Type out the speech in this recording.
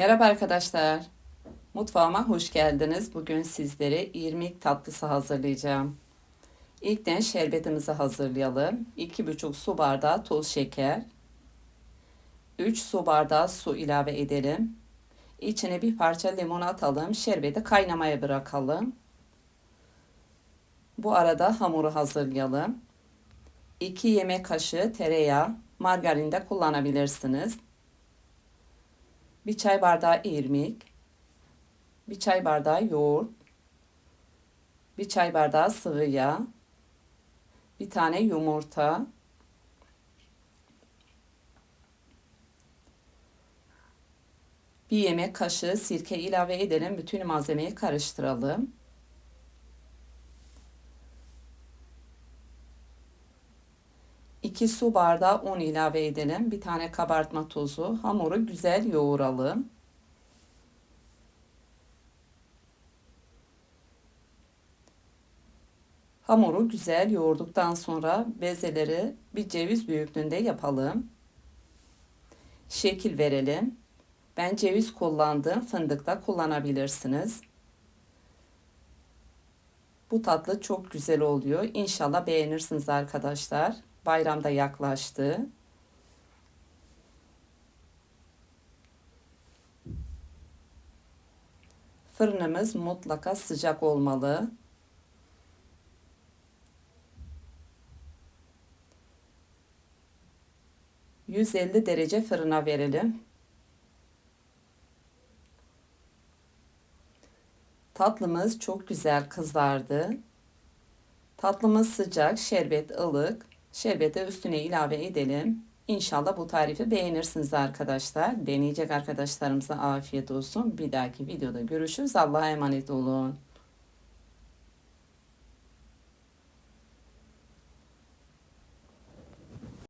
Merhaba arkadaşlar. Mutfağıma hoş geldiniz. Bugün sizlere irmik tatlısı hazırlayacağım. İlkten şerbetimizi hazırlayalım. 2,5 su bardağı toz şeker. 3 su bardağı su ilave edelim. İçine bir parça limon atalım. Şerbeti kaynamaya bırakalım. Bu arada hamuru hazırlayalım. 2 yemek kaşığı tereyağı, margarin de kullanabilirsiniz. Bir çay bardağı irmik, bir çay bardağı yoğurt, bir çay bardağı sıvı yağ, bir tane yumurta, bir yemek kaşığı sirke ilave edelim. Bütün malzemeyi karıştıralım. İki su bardağı un ilave edelim. Bir tane kabartma tozu. Hamuru güzel yoğuralım. Hamuru güzel yoğurduktan sonra bezeleri bir ceviz büyüklüğünde yapalım. Şekil verelim. Ben ceviz kullandım. Fındık da kullanabilirsiniz. Bu tatlı çok güzel oluyor. İnşallah beğenirsiniz arkadaşlar. Bayramda yaklaştı. Fırınımız mutlaka sıcak olmalı. ...150 derece fırına verelim. Tatlımız çok güzel kızardı. Tatlımız sıcak, şerbet ılık. Şerbeti üstüne ilave edelim. İnşallah bu tarifi beğenirsiniz arkadaşlar. Deneyecek arkadaşlarımıza afiyet olsun. Bir dahaki videoda görüşürüz. Allah'a emanet olun.